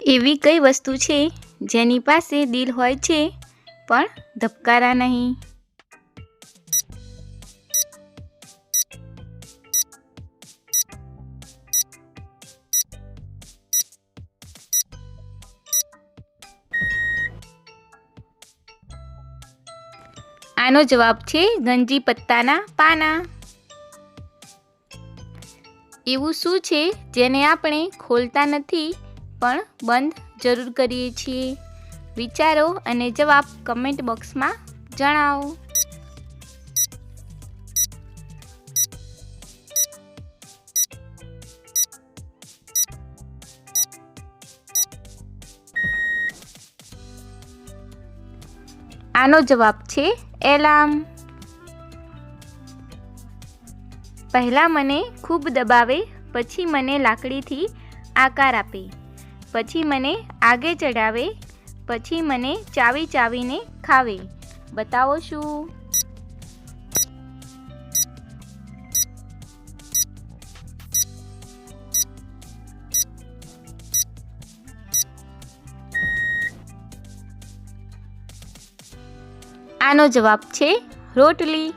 એવી કઈ વસ્તુ છે જેની પાસે દિલ હોય છે, પણ ધબકારા નહીં? આનો જવાબ છે ગંજી પત્તાના પાના. એવું શું છે જેને આપણે ખોલતા નથી પણ બંધ જરૂર કરીએ છીએ. વિચારો અને જવાબ કમેન્ટ બોક્સમાં જણાવો. આનો જવાબ છે એલાર્મ. પહેલાં મને ખૂબ દબાવે, પછી મને લાકડીથી આકાર આપે. પછી મને આગે ચડાવે પછી મને ચાવી ચાવીને ખાવે. બતાવો શું? આનો જવાબ છે રોટલી.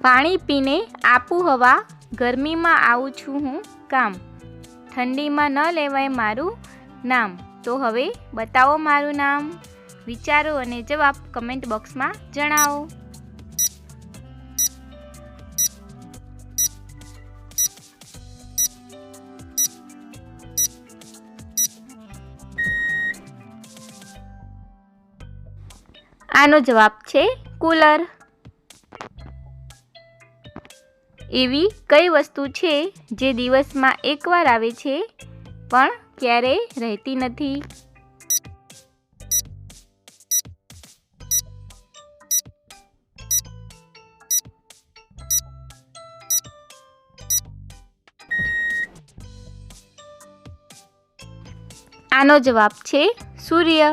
પાણી પીને આપું હવા, ગરમીમાં આવું છું હું કામ. ઠંડીમાં ન લેવાય મારું નામ. તો હવે બતાવો મારું નામ. વિચારો અને જવાબ કમેન્ટ બોક્સમાં જણાવો. આનો જવાબ છે કુલર એવી કઈ વસ્તુ છે જે દિવસમાં એકવાર આવે છે, પણ ક્યારેય રહેતી નથી? આનો જવાબ છે સૂર્ય.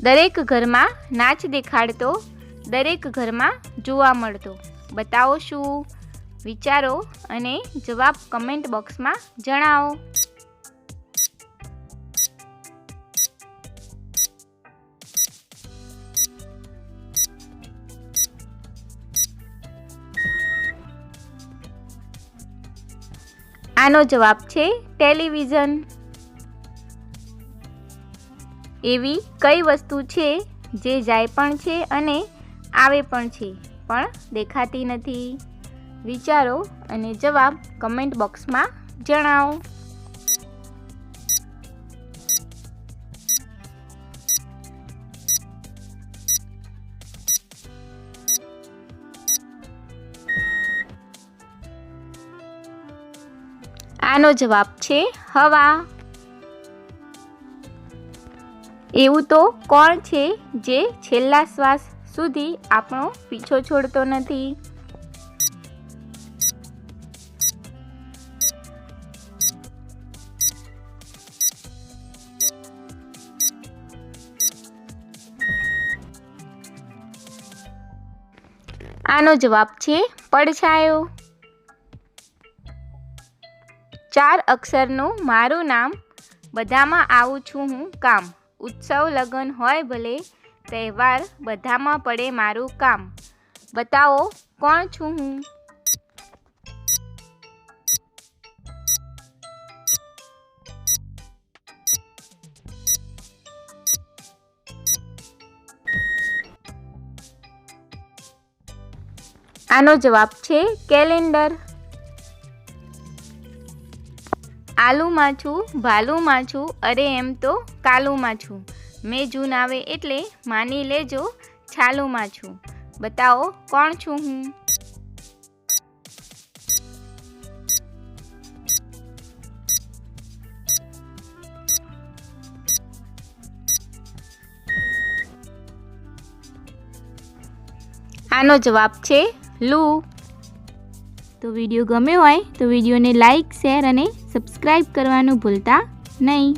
દરેક ઘરમાં નાચ દેખાડતો દરેક ઘરમાં જોવા મળતો. બતાવો શું? વિચારો અને જવાબ કમેન્ટ બોક્સમાં જણાવો. આનો જવાબ છે ટેલિવિઝન એવી કઈ વસ્તુ છે જે જાય પણ છે અને આવે પણ છે, પણ દેખાતી નથી. વિચારો અને જવાબ કમેન્ટ બોક્સમાં જણાવો. આનો જવાબ છે, હવા. એવું તો કોણ છે જે છેલ્લા શ્વાસ સુધી આપણો પીછો છોડતો નથી. આનો જવાબ છે પડછાયો. ચાર અક્ષરનું મારું નામ, બધામાં આવું છું હું કામ. ઉત્સવ લગ્ન હોય ભલે તહેવાર બધામાં પડે મારું કામ. બતાવો, કોણ છું હું? આનો જવાબ છે કેલેન્ડર. આલુમાં છું, ભાલુમાં છું, અરે એમ તો કાલુમાં છું. મેં જૂન આવે એટલે માની લેજો છાલુમાં છું. બતાવો કોણ છું હું? આનો જવાબ છે લૂ. તો વીડિયો ગમ્યો હોય તો વિડીયોને લાઈક, શેર અને સબસ્ક્રાઈબ કરવાનું ભૂલતા નહીં.